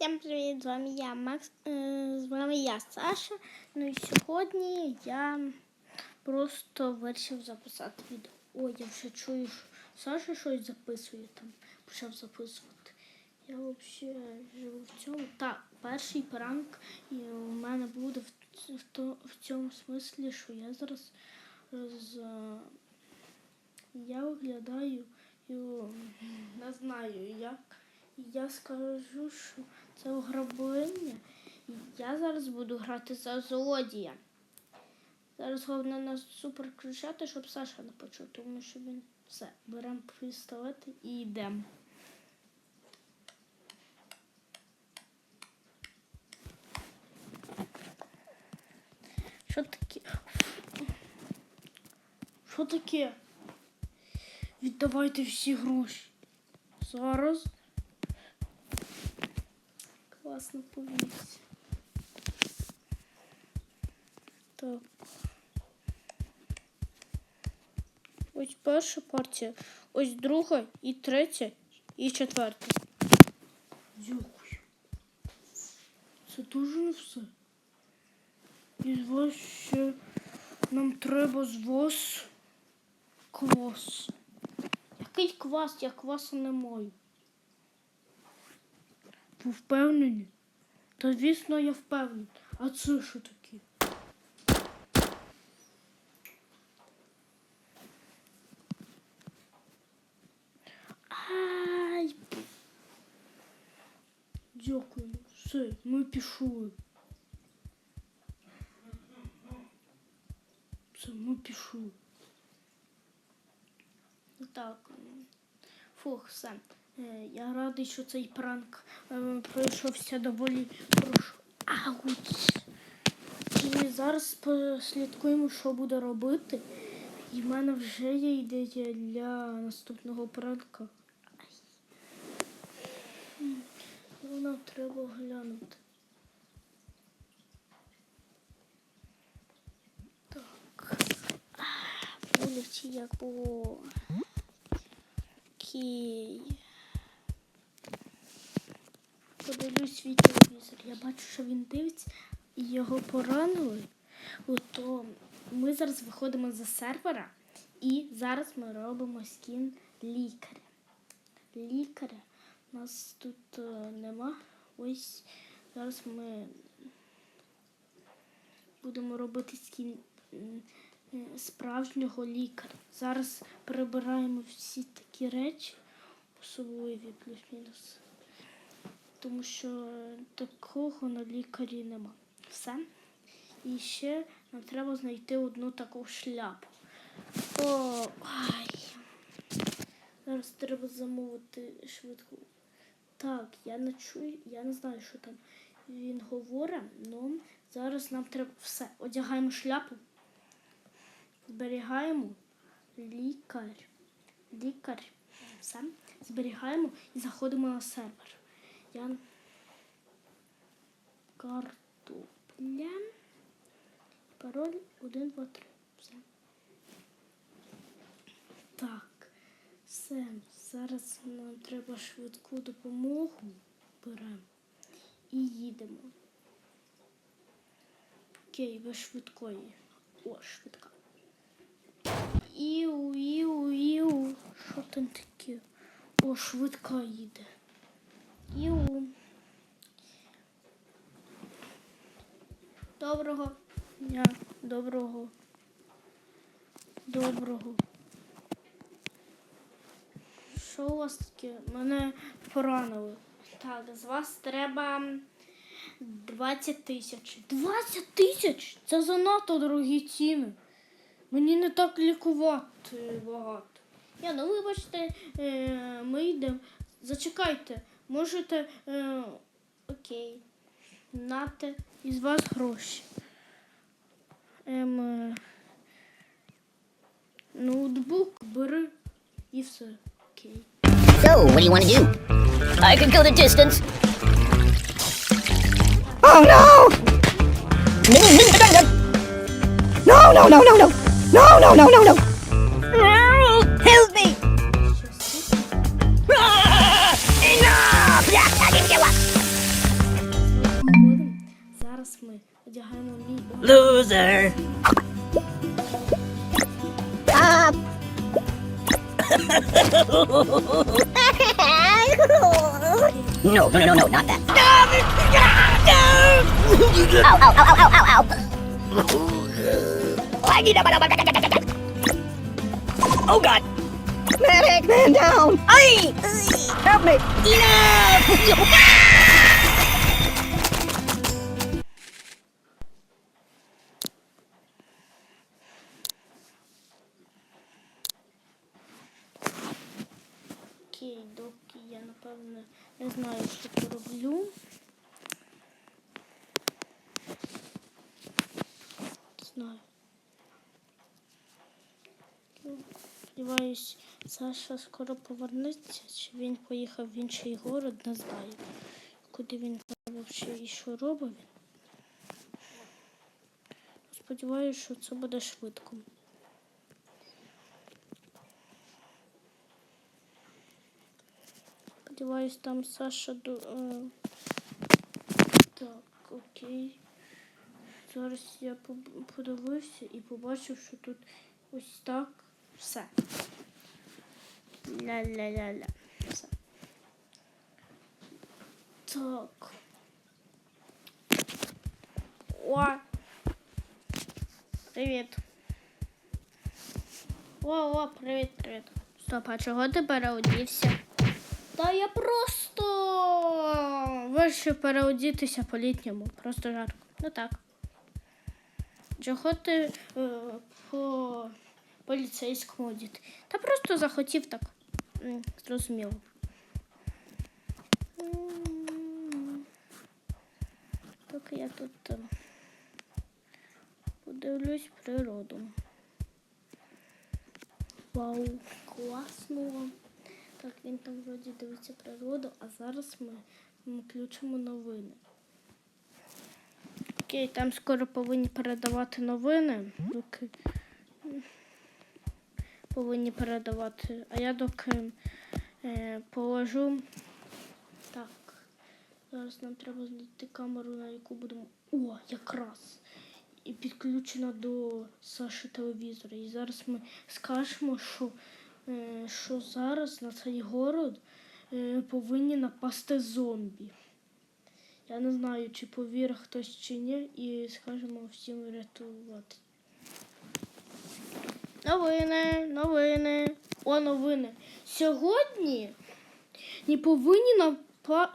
Всім привіт! З вами я, Макс. З вами я, Саша. Ну і сьогодні я просто вирішив записати відео. Ой, я вже чую, що Саша щось записує там, почав записувати. Я взагалі живу в цьому. Так, перший пранк і у мене буде в, в, в цьому смислі, що я зараз з, я оглядаю, і, не знаю як. Я скажу, що це ограблення. Я зараз буду грати за злодія. Зараз головне нас супер кричати, щоб Саша не почув, тому що він все. Беремо пістолети і йдемо. Що таке? Що таке? Віддавайте всі гроші. Зараз. Класно повівся. Так. Ось перша партія, ось друга і третя, і четверта. Дякую. Це дуже все. І з вас ще нам треба з вас квас. Який квас? Я квасу не маю. Ви впевнені? Та звісно, я впевнений. А це що таке? Ай! Дякую. Все, ми пішли. Все, ми пішли. Так. Фух, все. Е, Я радий, що цей пранк е, пройшовся доволі. Ауч. І зараз послідкуємо, що буде робити. І в мене вже є ідея для наступного пранка. Ну, нам треба глянути. Так. А, як було. Окей. Подивлюсь свій телевізор. Я бачу, що він дивиться і його поранили. То ми зараз виходимо за сервера і зараз ми робимо скін лікаря. Лікаря нас тут е, нема. Ось зараз ми будемо робити скін е, справжнього лікаря. Зараз прибираємо всі такі речі, особливі плюс-мінус. Тому що такого на лікарі нема. Все. І ще нам треба знайти одну таку шляпу. О, ай. Зараз треба замовити швидку. Так, я не чую, я не знаю, що там він говорить, але зараз нам треба все. Одягаємо шляпу, зберігаємо лікар. Лікар. Все. Зберігаємо і заходимо на сервер. Я картопля. Пароль 1, 2, 3. Все. Так. Все. Зараз нам треба швидку допомогу. Беремо і їдемо. Окей, без швидкої. О, швидка. Іу, іу, іу. Що там таке? О, швидка їде. Іу. Доброго дня. Доброго. Доброго. Що у вас таке? Мене поранили. Так, з вас треба 20 тисяч. 20 тисяч? Це занадто дорогі ціни. Мені не так лікувати багато. Я, ну вибачте, е, ми йдемо. Зачекайте, можете. Е, окей. Нате із вас гроші. Ем, е, ноутбук бери і все. Окей. So, what do you want to do? I could go the distance. Oh no! No, no, no, no, no! No, no, no, no, no! Help no, no, no, no, not that. No! No! Ow, ow, ow, ow, ow, ow. Laggy, da, ba, da, ba. Oh, God. Medic, man down. Aye! Help me. Enough! Ah! Напевно не знаю, що пороблю. Знаю. Сподіваюсь, Саша скоро повернеться, чи він поїхав в інший город, не знаю. Куди він взагалі і що робить він. Сподіваюсь, що це буде швидко. Сподіваюсь, там Саша. Е... Так, окей. Зараз я подивився і побачив, що тут ось так все. Ля-ля-ля-ля. Все. Так. О! Привіт. О, о, привіт, привіт. Стоп, а чого ти переодівся? Та я просто вирішив переодітися по-літньому. Просто жарко. Ну так. Чого ти е, по поліцейському одіти? Та просто захотів так. Зрозуміло. Поки я тут е, подивлюсь природу. Вау, класно. Так, він там вроді дивиться природу, а зараз ми, включимо новини. Окей, там скоро повинні передавати новини. Доки повинні передавати. А я доки е, положу. Так. Зараз нам треба знайти камеру, на яку будемо. О, якраз. І підключена до Саші телевізора. І зараз ми скажемо, що, що зараз на цей город е, повинні напасти зомбі. Я не знаю, чи повірить хтось чи ні, і скажемо всім рятувати. Новини, новини. О, новини. Сьогодні не повинні напа...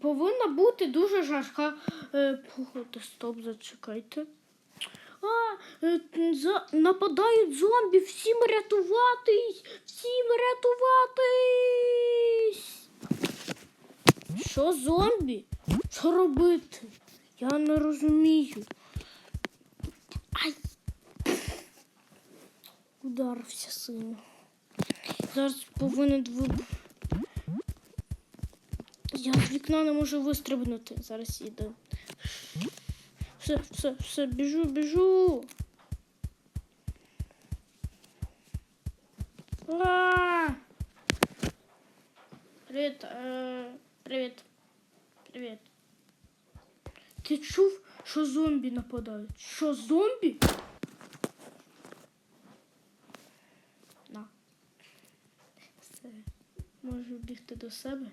повинна бути дуже жарка е, погода. Стоп, зачекайте. А, е, нападають зомбі, всім рятуватись! Всім рятуватись! Що зомбі? Що робити? Я не розумію. Ай! Ударився сильно. Зараз повинен ви... Я з вікна не можу вистрибнути. Зараз іду. Все, все, все, біжу. А! Привіт, е, привіт. Привіт. Ти чув, що зомбі нападають? Що зомбі? На. Все. Можу бігти до себе.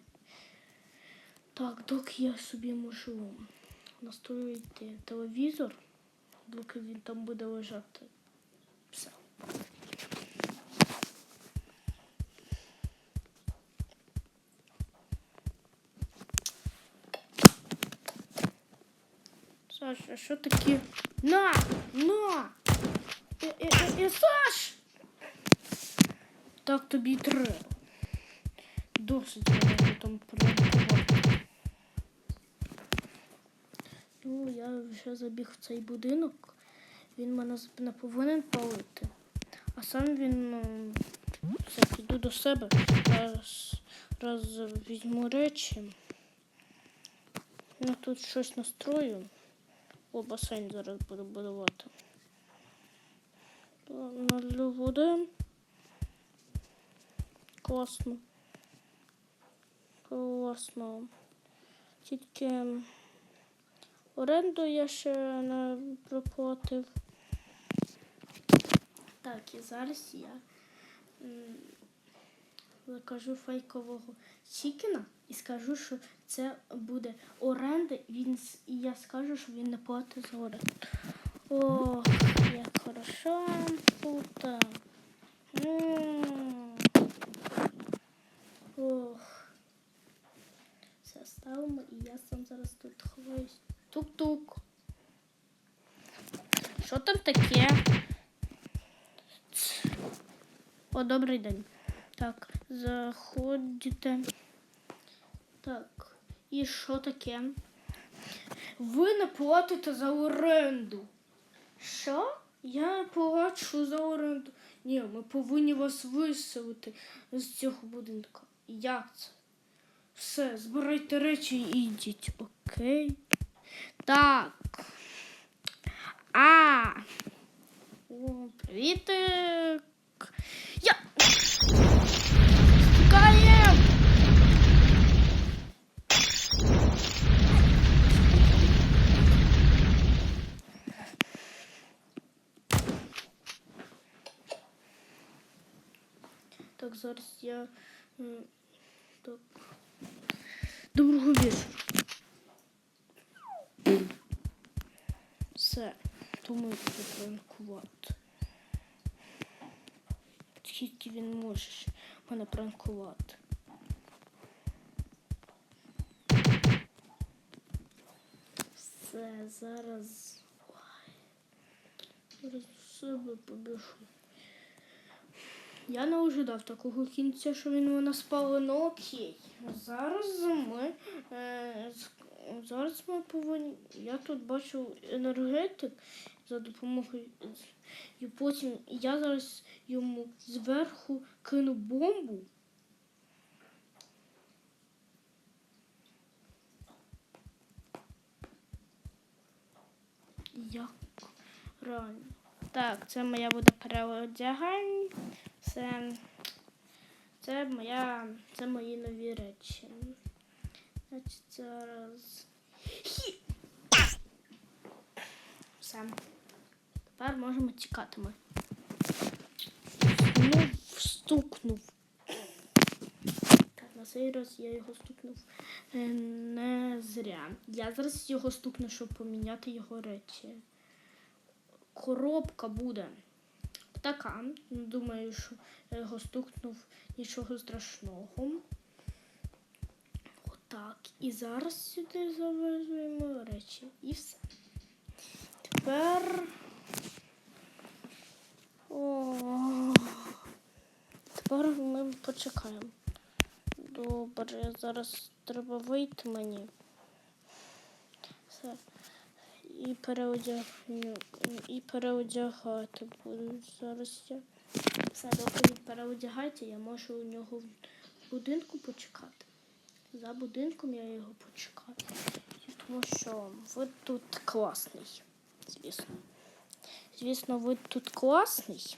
Так, доки я собі можу настроїти телевізор, доки він там буде лежати. Все. Саша, що таке? На! На! Е, е, е, е, Саш! Так тобі треба. Досить там пранкувати. Ну, я вже забіг в цей будинок. Він мене не повинен палити. А сам він м, все, піду до себе. Раз, раз візьму речі. Я тут щось настрою. О, басейн зараз буду будувати. Налю води. Класно. Класно. Тільки оренду я ще не проплатив. Так, і зараз я закажу фейкового чікена і скажу, що це буде оренда, і я скажу, що він не платить за оренду. Ох, як хорошо тут. Ох. Все ставимо і я сам зараз тут ховаюсь. Тук-тук. Що там таке? О, добрий день. Так, заходите. Так, і що таке? Ви не платите за оренду. Що? Я плачу за оренду. Ні, ми повинні вас виселити з цього будинку. Як це? Все, збирайте речі і йдіть, окей? Так. А. О, привітик. Я. Тікаєм! Так, зараз я. м, Так. Доброго вечора. Все, думаю, пранкувати. Скільки він може мене пранкувати? Все, зараз. Ой. Зараз до себе побіжу. Я не ожидав такого кінця, що він мене спали, ну окей. Зараз ми. Е, зараз ми повинні. Я тут бачу енергетик за допомогою. І потім я зараз йому зверху кину бомбу. Як реально. Так, це моя буде переодягань. Це, це моя. Це мої нові речі. Значить, зараз. Хі! Все. Тепер можемо тікати ми. Ну, стукнув. Так, на цей раз я його стукнув е, не зря. Я зараз його стукну, щоб поміняти його речі. Коробка буде така. Думаю, що я його стукнув нічого страшного. Отак. І зараз сюди завезуємо речі. І все. Тепер. О, тепер ми почекаємо. Добре, зараз треба вийти мені. Все. І переодягну, і переодягати буду. Зараз я. Все, доки він переодягається, я можу у нього в будинку почекати. За будинком я його почекаю. Тому що ви тут класний. Звісно. Звісно, ви тут класний.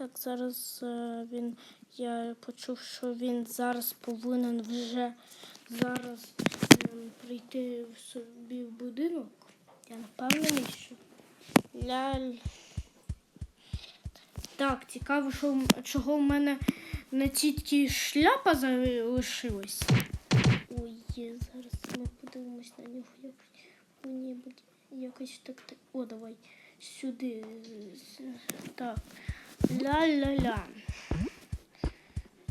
Так, зараз е, він. Я почув, що він зараз повинен вже зараз ем, прийти в собі в будинок. Я впевнений, що. Ляль. Так, цікаво, що, чого в мене на тітки шляпа залишилась. Ой, зараз ми подивимось на нього як якось так. О, давай сюди. Так. Ля-ля-ля.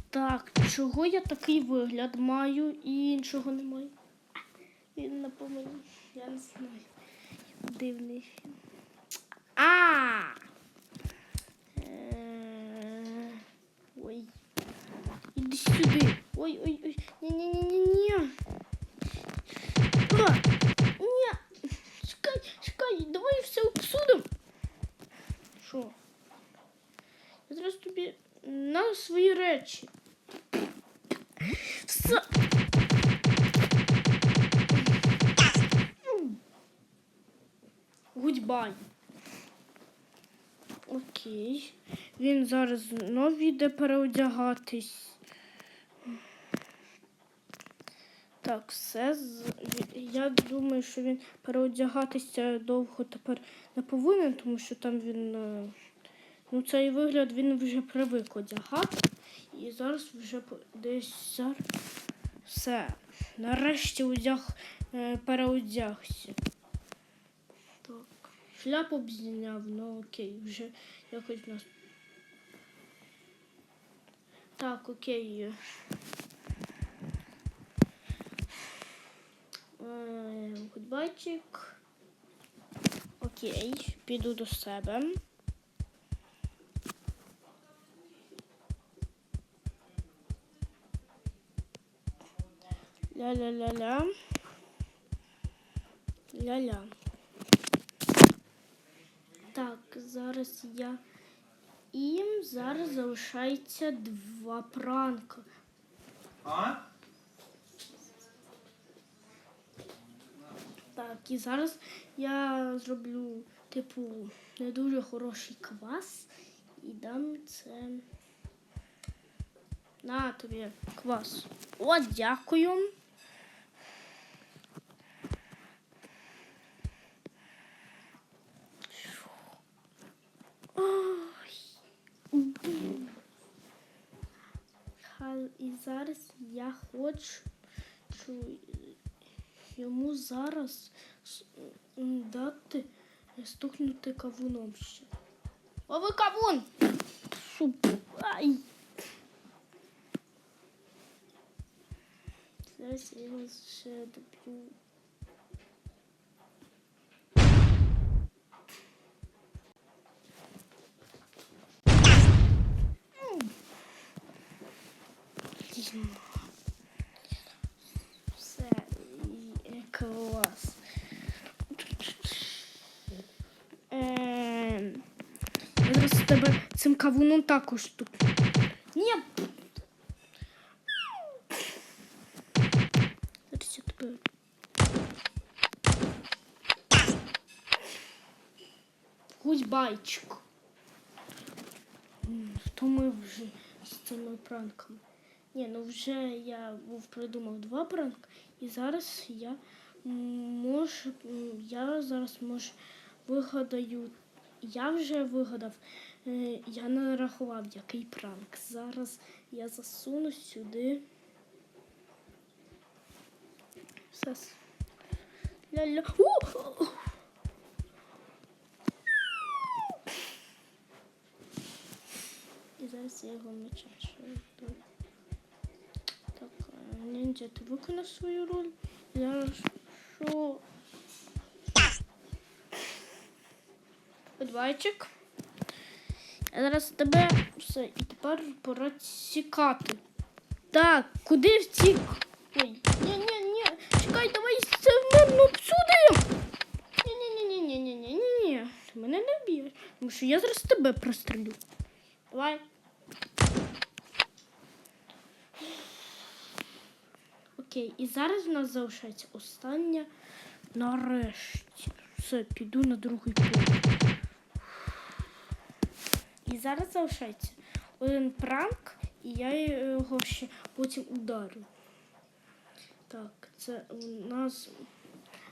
Так, чого я такий вигляд маю і іншого не маю? Він напоминає. Я не знаю. Дивний. він. А! Е, Ой. Іди сюди. Ой, зараз знов іде переодягатись. Так, все. Я думаю, що він переодягатися довго тепер не повинен, тому що там він. е, Ну, цей вигляд він вже привик одягати. І зараз вже десь зараз. Все. Нарешті одяг е, переодягся. Так. Шляпу б зняв, ну окей, вже якось нас. Так, окей. Е, Гудбайчик. Окей, піду до себе. Ля-ля-ля-ля. Ля-ля. Так, зараз я. І зараз залишається два пранка. А? Так, і зараз я зроблю, типу, не дуже хороший квас і дам це. На тобі квас. О, дякую. Ой. І зараз я хочу йому зараз дати стукнути кавуном ще. О, кавун! Ай! Зараз я його ще доб'ю. М. Все, клас. Зараз тебе цим кавуном також тут. Ні. Зараз я тебе. Гудьбайчик. М, Втомив вже з цими пранками. Ні, ну вже я був придумав два пранки, і зараз я можу, я зараз може вигадаю. Я вже вигадав, е, я не рахував який пранк. Зараз я засуну сюди. Все. Ля-ля. І зараз я його мечаю. Ніндзя, ти виконав свою роль. Зараз що? Подвайчик. Я зараз тебе все, і тепер пора тікати. Так, куди втік? Ой, ні, ні, ні. Чекай, давай це мене обсудимо. Ні, ні, ні, ні, ні, ні, ні, ні. Ти мене не б'єш. Тому що я зараз тебе прострелю. Давай. Окей, і зараз в нас залишається остання нарешті. Все, піду на другий поверх. І зараз залишається один пранк, і я його ще потім ударю. Так, це у нас.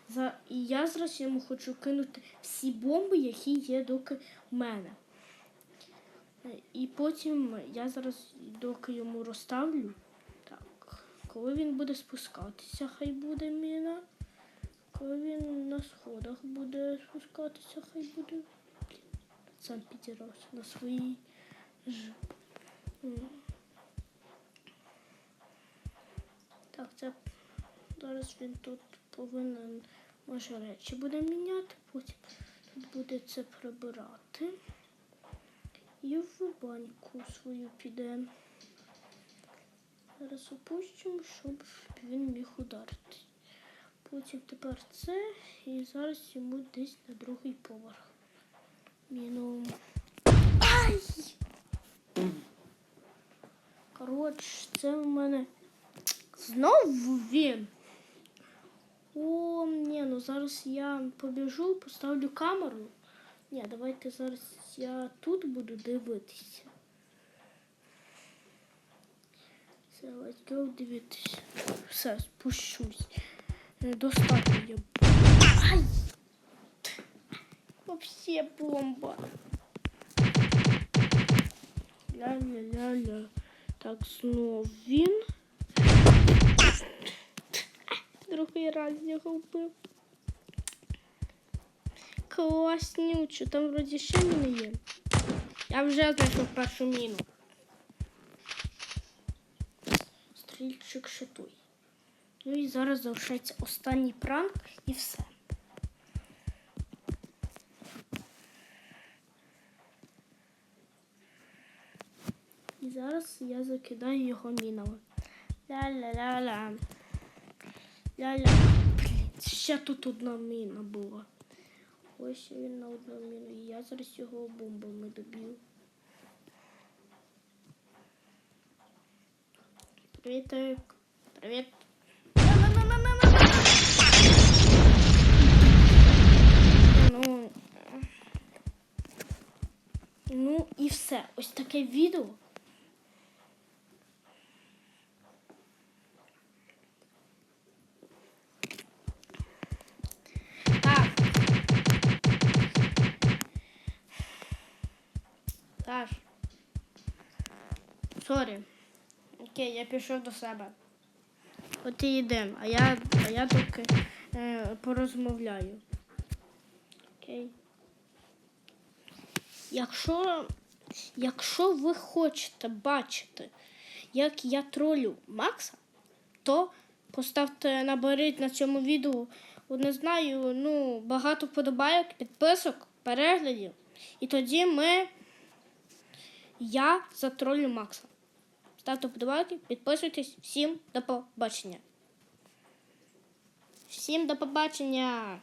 За... І я зараз йому хочу кинути всі бомби, які є доки в мене. І потім я зараз, доки йому розставлю. Коли він буде спускатися, хай буде міна. Коли він на сходах буде спускатися, хай буде. Сам підірався на своїй ж. Так, це зараз він тут повинен може речі буде міняти, потім тут буде це прибирати. І в баньку свою піде. Зараз опущимо, щоб він міг ударити. Потім тепер це і зараз йому десь на другий поверх. Мінімум. Ай! Коротше, це в мене Знову він. О, ні, ну зараз я побіжу, поставлю камеру. Ні, давайте зараз я тут буду дивитися. Все, let's go дивитися. Все, спущусь. Е, Достатньо я. Ай! Вообще бомба. Ля-ля-ля-ля. Так, знов він. Другий раз його вбив. Класнючо, там вроді ще міни є. Я вже знайшов першу міну. Стрільчик шитуй. Ну і зараз залишається останній пранк і все. І зараз я закидаю його мінами. Ля-ля-ля-ля. Ля-ля. Ще тут одна міна була. Ось він на одну міну. І я зараз його бомбами доб'ю. Привітик. Привіт. Ну, ну і все. Ось таке відео. Сорі. Окей, я пішов до себе. От і йдемо, а я, а я тільки е, порозмовляю. Окей. Якщо, якщо ви хочете бачити, як я тролю Макса, то поставте наберіть на цьому відео, не знаю, ну, багато вподобайок, підписок, переглядів. І тоді ми. Я затролю Макса. Ставте вподобайки, підписуйтесь. Всім до побачення. Всім до побачення.